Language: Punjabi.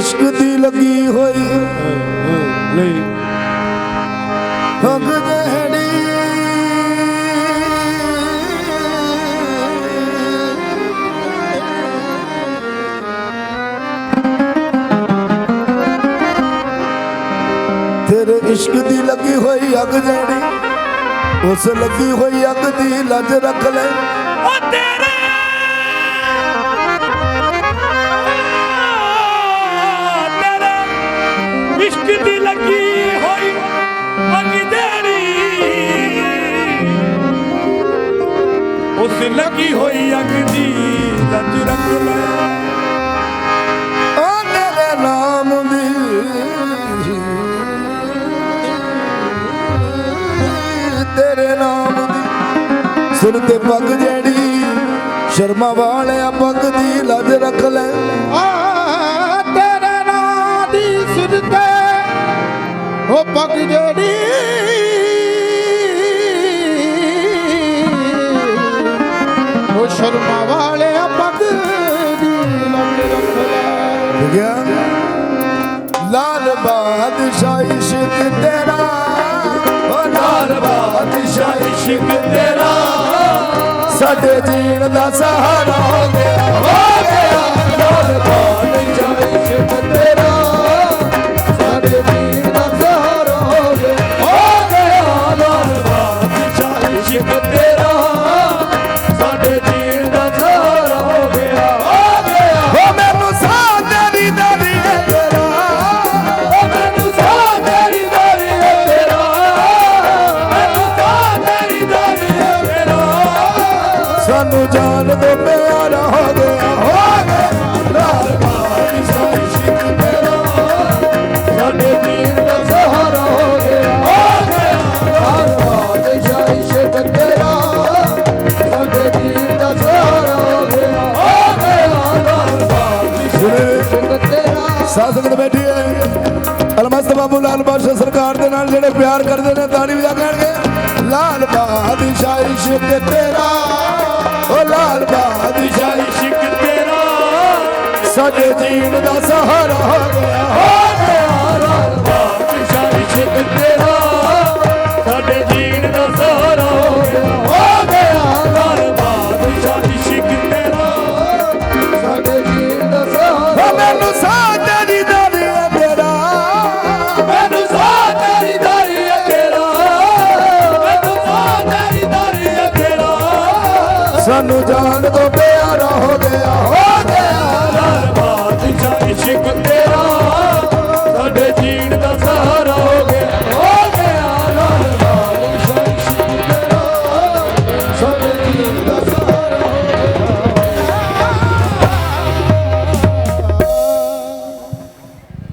ਇਸ਼ਕ ਦੀ ਲੱਗੀ ਹੋਈ। ਲਈ ਹੱਗ ਜਿਹੜੀ ਤੇਰੇ ਇਸ਼ਕ ਦੀ ਲੱਗੀ ਹੋਈ ਅੱਗ ਜਿਹੜੀ ਉਸ ਲੱਗੀ ਹੋਈ ਅੱਗ ਦੀ ਲੱਜ ਰੱਖ ਲੈ। ਉਹ ਤੇਰੇ! ਉਸ ਲੱਗੀ ਹੋਈ ਅੱਗ ਦੀ ਲੱਜ ਰੱਖ ਲੈ। ਓ ਤੇਰੇ ਨਾਮ ਦੀ। ਤੇਰੇ ਨਾਮ ਦੀ। ਸਿਰ ਤੇ ਪੱਗ ਜਿਹੜੀ ਸ਼ਰਮਾ ਵਾਲਿਆ ਪੱਗ ਦੀ ਲੱਜ ਰੱਖ ਲੈ। ਆ ਤੇਰੇ ਨਾਂ ਦੀ ਸਿਰ ਤੇ ਉਹ ਪੱਗ ਜਿਹੜੀ ਗਿਆ। ਲਾਲ ਬਾਦਸ਼ਾਹ ਇਸ਼ਕ ਤੇਰਾ। ਓ ਲਾਲ ਬਾਦਸ਼ਾਹ ਇਸ਼ਕ ਤੇਰਾ। ਸਾਡੇ ਜੀਣ ਦਾ ਸਹਾਰਾ ਹੋ ਗਿਆ। ਸਾਨੂੰ ਜਾਣ ਦੋ ਪਿਆਰਾ ਹੋ ਗਿਆ ਹੋ ਗਿਆ। ਲਾਲ ਬਾਦਸ਼ਾਹ ਇਸ਼ਕ ਤੇਰਾ, ਸਾਡੇ ਜੀਣ ਦਾ ਸਹਾਰਾ ਹੋ ਗਿਆ। ਹੋ ਗਿਆ। ਲਾਲ ਬਾਦਸ਼ਾਹ ਇਸ਼ਕ ਤੇਰਾ, ਸਾਡੇ ਜੀਣ ਦਾ ਸਹਾਰਾ ਹੋ ਗਿਆ। ਹੋ ਗਿਆ। ਲਾਲ ਬਾਦਸ਼ਾਹ ਇਸ਼ਕ ਤੇਰਾ। ਸਾਧ ਬੈਠੀ ਹੈ। ਅਲਮਸਤ ਬਾਬੂ ਲਾਲ ਬਾਦਸ਼ਾਹ ਸਰਕਾਰ ਦੇ ਨਾਲ ਜਿਹੜੇ ਪਿਆਰ ਕਰਦੇ ਨੇ ਤਾੜੀ ਵਜਾ ਕਹਿਣਗੇ। ਲਾਲ ਬਾਦਸ਼ਾਹ ਇਸ਼ਕ ਤੇਰਾ। ਓ ਲਾਲ ਬਾਦਸ਼ਾਹ ਇਸ਼ਕ ਤੇਰਾ। ਸਾਡੇ ਜੀਣ ਦਾ ਸਹਾਰਾ ਹੋ ਗਿਆ ਹੋ ਗਿਆ। ਸਾਨੂੰ ਜਾਣ ਤੋਂ ਪਿਆਰਾ